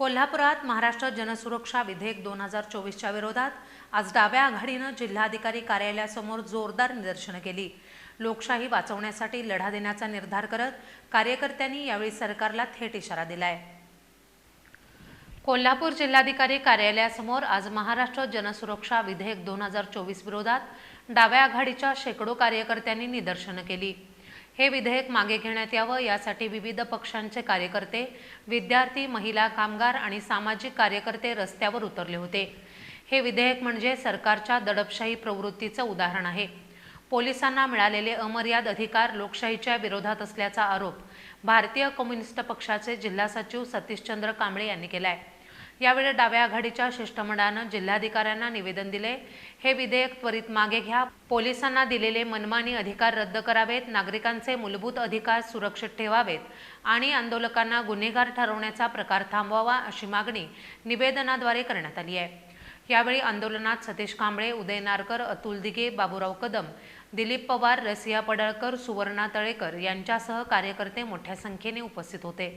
कोल्हापुरात महाराष्ट्र जनसुरक्षा विधेयक दोन हजार चोवीसच्या विरोधात आज डाव्या आघाडीनं जिल्हाधिकारी कार्यालयासमोर जोरदार निदर्शनं केली. लोकशाही वाचवण्यासाठी लढा देण्याचा निर्धार करत कार्यकर्त्यांनी यावेळी सरकारला थेट इशारा दिलाय. कोल्हापूर जिल्हाधिकारी कार्यालयासमोर आज महाराष्ट्र जनसुरक्षा विधेयक दोन हजार चोवीस विरोधात डाव्या आघाडीच्या शेकडो कार्यकर्त्यांनी निदर्शनं केली. हे विधेयक मागे घेण्यात यावं यासाठी विविध पक्षांचे कार्यकर्ते विद्यार्थी महिला कामगार आणि सामाजिक कार्यकर्ते रस्त्यावर उतरले होते. हे विधेयक म्हणजे सरकारच्या दडपशाही प्रवृत्तीचं उदाहरण आहे. पोलिसांना मिळालेले अमर्याद अधिकार लोकशाहीच्या विरोधात असल्याचा आरोप भारतीय कम्युनिस्ट पक्षाचे जिल्हा सचिव सतीशचंद्र कांबळे यांनी केलाय. यावेळी डाव्या आघाडीच्या शिष्टमंडळानं जिल्हाधिकाऱ्यांना निवेदन दिले. हे विधेयक त्वरित मागे घ्या. पोलिसांना दिलेले मनमानी अधिकार रद्द करावेत. नागरिकांचे मूलभूत अधिकार सुरक्षित ठेवावेत. आणि आंदोलकांना गुन्हेगार ठरवण्याचा प्रकार थांबवावा अशी मागणी निवेदनाद्वारे करण्यात आली आहे. यावेळी आंदोलनात सतीश कांबळे उदय नारकर अतुल दिगे बाबूराव कदम दिलीप पवार रसिया पडळकर सुवर्णा तळेकर यांच्यासह कार्यकर्ते मोठ्या संख्येने उपस्थित होते.